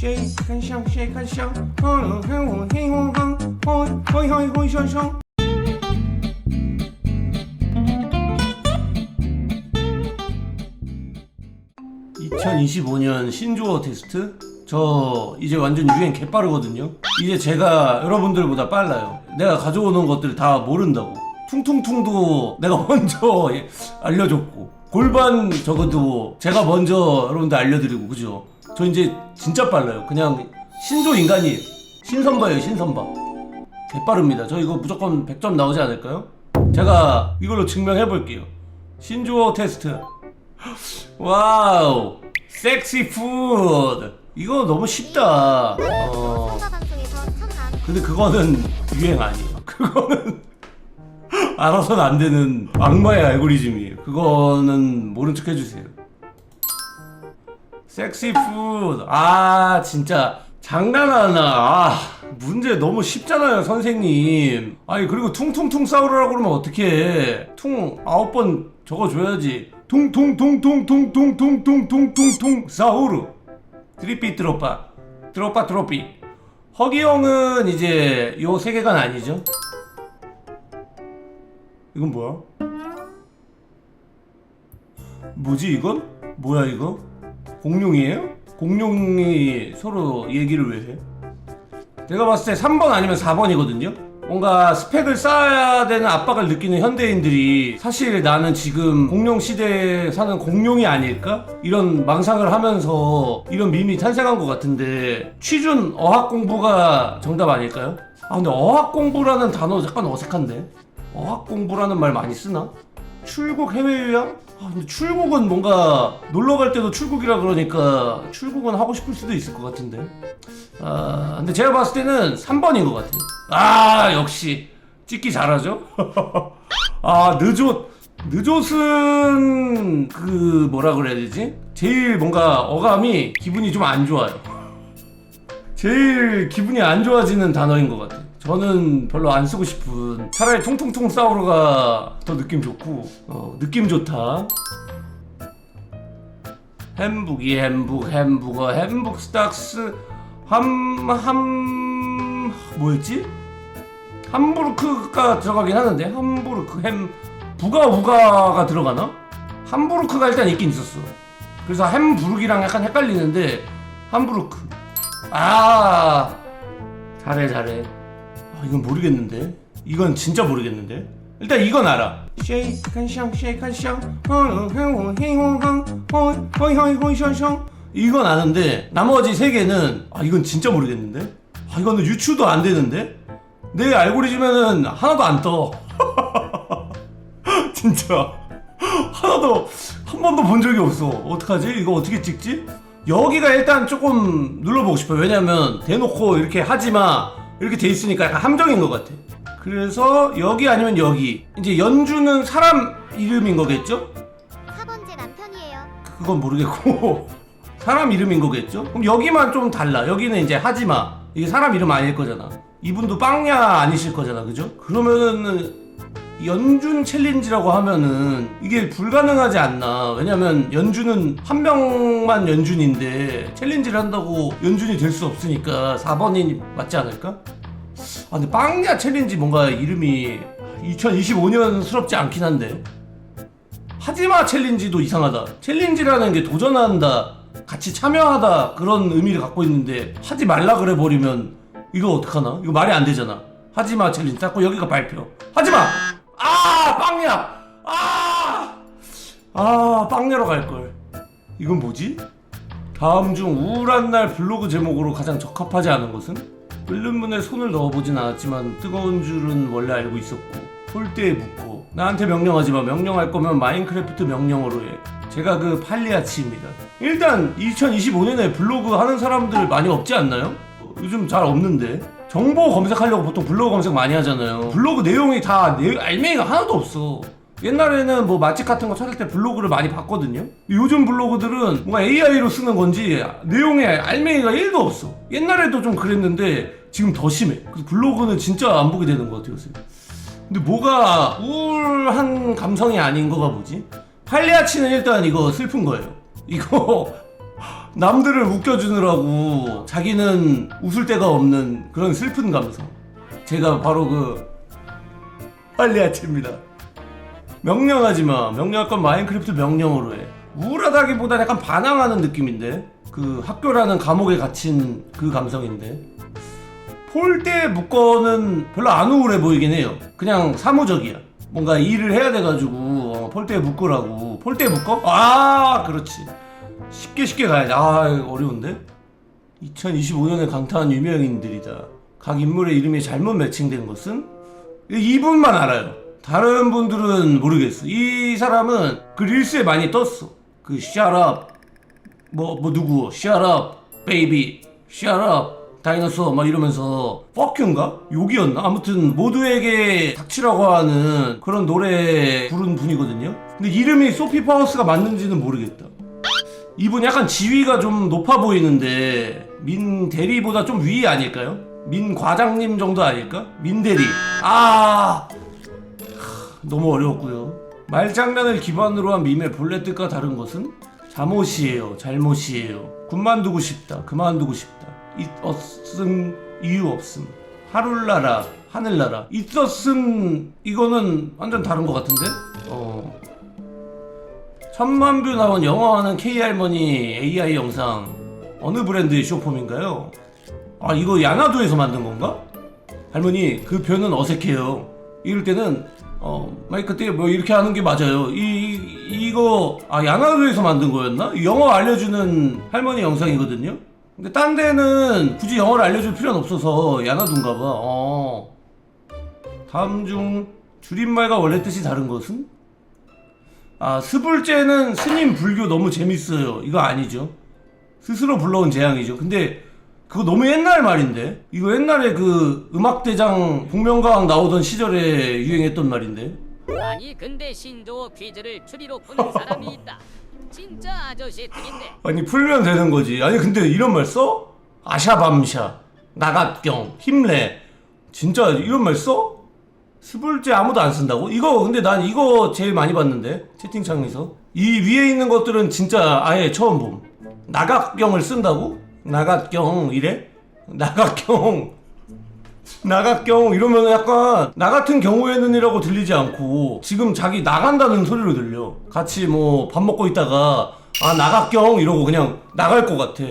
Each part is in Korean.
쉐이칸샹 쉐이칸샹. 허허허 헤이호항 허이 허이 허이 샹샹 (2025년) 신조어 테스트? 저 이제 완전 유행 개빠르거든요. 이제 제가 여러분들보다 빨라요. 내가 가져오는 것들 다 모른다고. 퉁퉁퉁도 내가 먼저 알려줬고 골반 저것도 제가 먼저 여러분들 알려드리고 그죠? 저 이제 진짜 빨라요. 그냥 신조 인간이에요. 신선바예요 신선바. 개빠릅니다. 저 이거 무조건 100점 나오지 않을까요? 제가 이걸로 증명해 볼게요. 신조어 테스트. 와우 섹시 푸드 이거 너무 쉽다 어 근데 그거는 유행 아니에요 그거는 알아서는 안 되는 악마의 알고리즘이에요 그거는 모른 척 해주세요 섹시 푸드 아 진짜 장난하나 아 문제 너무 쉽잖아요 선생님 아니 그리고 퉁퉁퉁 싸우라고 그러면 어떡해 퉁 아홉 번 적어줘야지 퉁퉁퉁퉁퉁퉁퉁퉁퉁퉁퉁 싸우르 트리피 트로빠 트로빠 트로피 허기 형은 이제 요 세계관 아니죠? 이건 뭐야? 뭐지 이건? 뭐야 이거? 공룡이에요? 공룡이 서로 얘기를 왜 해? 내가 봤을 때 3번 아니면 4번이거든요? 뭔가 스펙을 쌓아야 되는 압박을 느끼는 현대인들이 사실 나는 지금 공룡 시대에 사는 공룡이 아닐까? 이런 망상을 하면서 이런 밈이 탄생한 것 같은데 취준 어학 공부가 정답 아닐까요? 아 근데 어학 공부라는 단어 약간 어색한데? 어학 공부라는 말 많이 쓰나? 출국 해외 유학? 아 근데 출국은 뭔가 놀러 갈 때도 출국이라 그러니까 출국은 하고 싶을 수도 있을 것 같은데 아 근데 제가 봤을 때는 3번인 것 같아요 아 역시 찍기 잘하죠? 아 늦옷 늦옷은 그 뭐라 그래야 되지? 제일 뭔가 어감이 기분이 좀 안 좋아요 제일 기분이 안 좋아지는 단어인 것 같아요. 저는 별로 안 쓰고 싶은 차라리 통통통 싸우러가 더 느낌 좋고 어, 느낌 좋다. 햄북이 햄북 햄버거 햄북 스탁스 함 함 뭐였지? 함부르크가 들어가긴 하는데 함부르크 햄 부가 우가가 들어가나? 함부르크가 일단 있긴 있었어. 그래서 햄부르기랑 약간 헷갈리는데 함부르크 아 잘해 잘해 이건 모르겠는데. 이건 진짜 모르겠는데. 일단 이건 알아. 쉐이칸샹 쉐이칸샹 허허헤호헤호허허허허허허허 이건 아는데 나머지 세 개는 아 이건 진짜 모르겠는데. 아 이거는 유추도 안 되는데. 내 알고리즘에는 하나도 안 떠. 진짜 하나도 한 번도 본 적이 없어. 어떡하지? 이거 어떻게 찍지? 여기가 일단 조금 눌러보고 싶어요. 왜냐면 대놓고 이렇게 하지마 이렇게 돼 있으니까 약간 함정인 것 같아. 그래서 여기 아니면 여기. 이제 연주는 사람 이름인 거겠죠? 4번째 남편이에요 그건 모르겠고 사람 이름인 거겠죠? 그럼 여기만 좀 달라. 여기는 이제 하지마. 이게 사람 이름 아닐 거잖아. 이분도 빵야 아니실 거잖아, 그죠? 그러면은 연준 챌린지라고 하면은 이게 불가능하지 않나. 왜냐면 연준은 한 명만 연준인데 챌린지를 한다고 연준이 될 수 없으니까 4번이 맞지 않을까? 아 근데 빵야 챌린지 뭔가 이름이 2025년스럽지 않긴 한데 하지마 챌린지도 이상하다. 챌린지라는 게 도전한다, 같이 참여하다 그런 의미를 갖고 있는데 하지 말라 그래 버리면 이거 어떡하나? 이거 말이 안 되잖아. 하지마 챌린지. 자꾸 여기가 발표. 하지마. 아 빵야. 아. 아 빵야로 갈 걸. 이건 뭐지? 다음 중 우울한 날 블로그 제목으로 가장 적합하지 않은 것은? 끓는 문에 손을 넣어보진 않았지만 뜨거운 줄은 원래 알고 있었고 폴대에 묻고 나한테 명령하지 마 명령할 거면 마인크래프트 명령어로 해 제가 그 팔리아치입니다 일단 2025년에 블로그 하는 사람들 많이 없지 않나요? 어, 요즘 잘 없는데 정보 검색하려고 보통 블로그 검색 많이 하잖아요 블로그 내용이 다 내, 알맹이가 하나도 없어 옛날에는 뭐 맛집 같은 거 찾을 때 블로그를 많이 봤거든요. 요즘 블로그들은 뭔가 AI로 쓰는 건지 내용에 알맹이가 1도 없어. 옛날에도 좀 그랬는데 지금 더 심해. 그래서 블로그는 진짜 안 보게 되는 것 같아요. 근데 뭐가 우울한 감성이 아닌 거가 뭐지? 팔리아치는 일단 이거 슬픈 거예요. 이거 남들을 웃겨주느라고 자기는 웃을 데가 없는 그런 슬픈 감성. 제가 바로 그 빨리아치입니다. 명령하지 마. 명령할 건 마인크래프트 명령으로 해. 우울하다기보다 약간 반항하는 느낌인데 그 학교라는 감옥에 갇힌 그 감성인데 폴대 묶어는 별로 안 우울해 보이긴 해요. 그냥 사무적이야. 뭔가 일을 해야 돼가지고 어, 폴대에 묶으라고. 폴대에 묶어? 아 그렇지. 쉽게 쉽게 가야지. 아 어려운데? 2025년에 강타한 유명인들이다. 각 인물의 이름이 잘못 매칭된 것은 이분만 알아요. 다른 분들은 모르겠어. 이 사람은 그 릴스에 많이 떴어. 그 up 뭐, 뭐 누구 baby shut up 다이너소 막 이러면서 you인가? 욕이었나? 아무튼 모두에게 닥치라고 하는 그런 노래 부른 분이거든요. 근데 이름이 소피 파워스가 맞는지는 모르겠다. 이분 약간 지위가 좀 높아 보이는데 민 대리보다 좀 위 아닐까요? 민 과장님 정도 아닐까? 민 대리. 아 하, 너무 어려웠고요. 말장난을 기반으로 한 밈의 본래 뜻과 다른 것은 잘못이에요, 잘못이에요. 그만두고 싶다, 그만두고 싶다. 있었음 이유 없음. 하룰나라, 하늘나라. 있었음 이거는 완전 다른 것 같은데? 어. 천만 뷰 나온 영화하는 K 할머니 AI 영상 어느 브랜드의 쇼폼인가요? 아 이거 야나도에서 만든 건가? 할머니 그 표현은 어색해요. 이럴 때는 어 마이크 때뭐 이렇게 하는 게 맞아요. 이, 이 이 거 아 야나도에서 만든 거였나? 영어 알려주는 할머니 영상이거든요. 근데 딴 데는 굳이 영어를 알려줄 필요는 없어서 야나도인가 봐. 어. 다음 중 줄임말과 원래 뜻이 다른 것은? 아, 스불제는 스님 불교 너무 재밌어요. 이거 아니죠. 스스로 불러온 재앙이죠. 근데 그거 너무 옛날 말인데? 이거 옛날에 그 음악대장 복면가왕 나오던 시절에 유행했던 말인데? 아니 근데 신조 퀴즈를 추리로 푸는 사람이 있다. 진짜 아저씨 특인데. 아니, 풀면 되는 거지. 아니, 근데 이런 말 써? 아샤밤샤, 나갓경, 힘내. 진짜 이런 말 써? 스불제 아무도 안 쓴다고? 이거 근데 난 이거 제일 많이 봤는데 채팅창에서 이 위에 있는 것들은 진짜 아예 처음 봄 나각경을 쓴다고? 나각경 이래? 나각경 나각경 이러면 약간 나 같은 경우에는이라고 들리지 않고 지금 자기 나간다는 소리로 들려 같이 뭐 밥 먹고 있다가 아 나각경 이러고 그냥 나갈 것 같아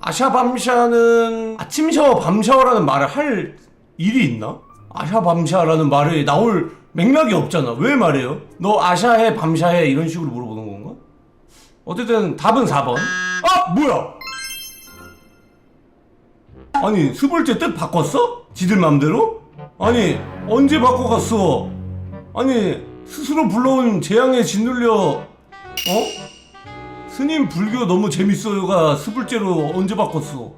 아샤밤샤는 아침 샤워 밤 샤워라는 말을 할 일이 있나? 아샤 밤샤라는 말이 나올 맥락이 없잖아. 왜 말해요? 너 아샤해 밤샤해 이런 식으로 물어보는 건가? 어쨌든 답은 4번. 아 뭐야? 아니 스불제 뜻 바꿨어? 지들 맘대로? 아니 언제 바꿔갔어? 아니 스스로 불러온 재앙에 짓눌려 어? 스님 불교 너무 재밌어요가 스불제로 언제 바꿨어?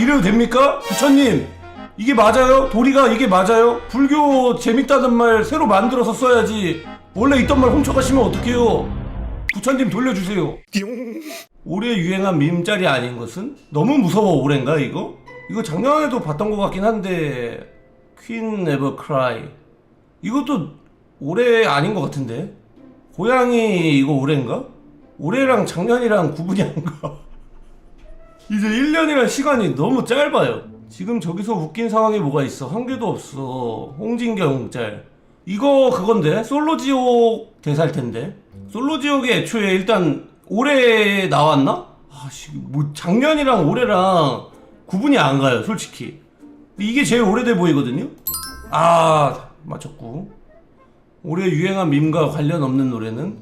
이래도 됩니까? 부처님 이게 맞아요? 도리가 이게 맞아요? 불교 재밌다는 말 새로 만들어서 써야지 원래 있던 말 훔쳐가시면 어떡해요 부처님 돌려주세요 올해 유행한 밈짤이 아닌 것은? 너무 무서워 올해인가 이거? 이거 작년에도 봤던 것 같긴 한데 퀸 네버 크라이 이것도 올해 아닌 것 같은데 고양이 이거 올해인가? 올해랑 작년이랑 구분이 안 가. 이제 1년이란 시간이 너무 짧아요. 지금 저기서 웃긴 상황이 뭐가 있어? 한 개도 없어. 홍진경 짤. 이거 그건데? 솔로지옥 대사일 텐데. 솔로지옥이 애초에 일단 올해 나왔나? 아씨, 뭐 작년이랑 올해랑 구분이 안 가요, 솔직히. 이게 제일 오래돼 보이거든요? 아, 맞췄고. 올해 유행한 밈과 관련 없는 노래는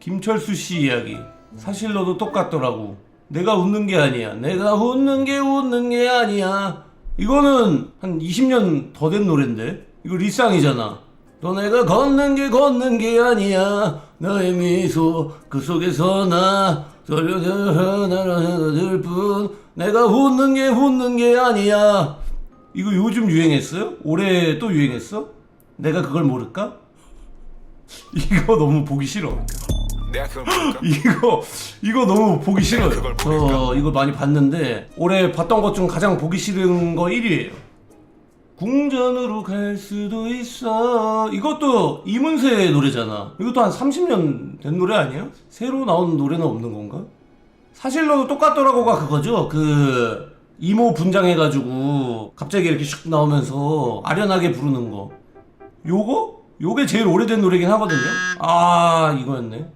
김철수 씨 이야기. 사실 너도 똑같더라고. 내가 웃는 게 아니야. 내가 웃는 게 웃는 게 아니야. 이거는 한 20년 더 된 노래인데. 이거 리쌍이잖아. 너 내가 걷는 게 걷는 게 아니야. 너의 미소 그 속에서 나 떨려들 뿐. 내가 웃는 게 웃는 게 아니야. 이거 요즘 유행했어요? 올해 또 유행했어? 내가 그걸 모를까? 이거 너무 보기 싫어. 내가 그걸 모를까? 이거 이거 너무 보기 싫어요. 그걸 보니까. 이거 많이 봤는데 올해 봤던 것 중 가장 보기 싫은 거 1위예요. 궁전으로 갈 수도 있어. 이것도 이문세 노래잖아. 이것도 한 30년 된 노래 아니야? 새로 나온 노래는 없는 건가? 사실로도 똑같더라고가 그거죠. 그 이모 분장해가지고 갑자기 이렇게 슉 나오면서 아련하게 부르는 거. 요거? 요게 제일 오래된 노래긴 하거든요. 아 이거였네.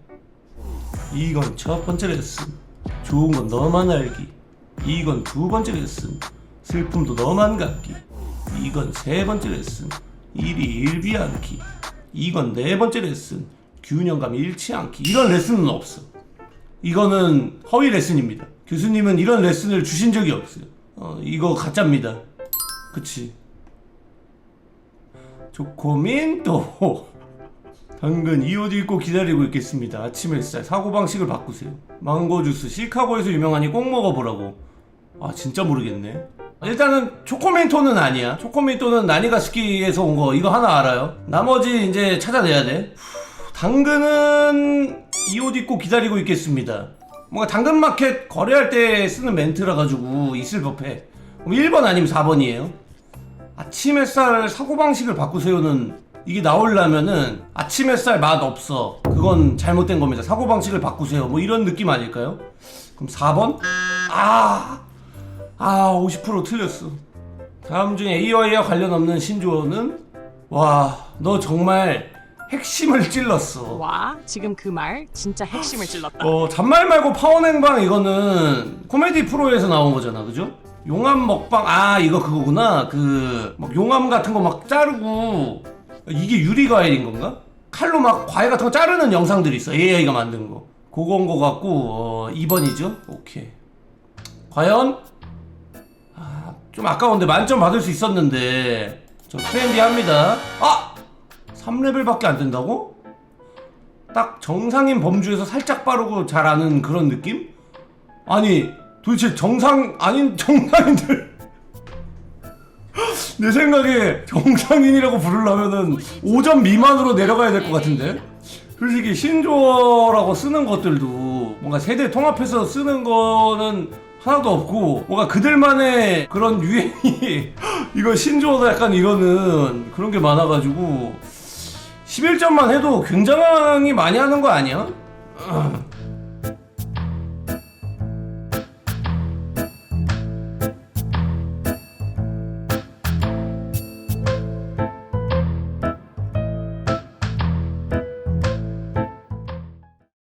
이건 첫 번째 레슨. 좋은 건 너만 알기. 이건 두 번째 레슨. 슬픔도 너만 갖기. 이건 세 번째 레슨. 일이 일비 않기. 이건 네 번째 레슨. 균형감 잃지 않기. 이런 레슨은 없어. 이거는 허위 레슨입니다. 교수님은 이런 레슨을 주신 적이 없어요. 어, 이거 가짜입니다. 그치? 조코민 또 당근 이 옷 입고 기다리고 있겠습니다. 아침 햇살 사고방식을 바꾸세요. 망고 주스 시카고에서 유명하니 꼭 먹어보라고. 아 진짜 모르겠네. 일단은 초코멘토는 아니야. 초코멘토는 나니가스키에서 온 거 이거 하나 알아요. 나머지 이제 찾아내야 돼. 후, 당근은 이 옷 입고 기다리고 있겠습니다. 뭔가 당근마켓 거래할 때 쓰는 멘트라 가지고 있을 법해. 그럼 1번 아니면 4번이에요. 아침 햇살 사고방식을 바꾸세요는 이게 나오려면은 아침 햇살 맛 없어. 그건 잘못된 겁니다. 사고방식을 바꾸세요. 뭐 이런 느낌 아닐까요? 그럼 4번? 아, 아, 50% 틀렸어. 다음 중에 AI와 관련 없는 신조어는 와, 너 정말 핵심을 찔렀어. 와, 지금 그 말 진짜 핵심을 찔렀다. 어, 잔말 말고 파워냉방 이거는 코미디 프로에서 나온 거잖아, 그죠? 용암 먹방, 아, 이거 그거구나. 그, 막 용암 같은 거 막 자르고, 이게 유리과일인 건가? 칼로 막 과일 같은 거 자르는 영상들이 있어. AI가 만든 거. 그건 거 같고, 어, 2번이죠? 오케이. 과연? 아, 좀 아까운데 만점 받을 수 있었는데, 저 트렌디 합니다. 아! 3레벨밖에 안 된다고? 딱 정상인 범주에서 살짝 빠르고 잘 아는 그런 느낌? 아니 도대체 정상 아닌 정상인들 내 생각에 정상인이라고 부르려면은 5점 미만으로 내려가야 될 것 같은데 솔직히 신조어라고 쓰는 것들도 뭔가 세대 통합해서 쓰는 거는 하나도 없고 뭔가 그들만의 그런 유행이 이거 신조어다 약간 이거는 그런 게 많아가지고 11점만 해도 굉장히 많이 하는 거 아니야?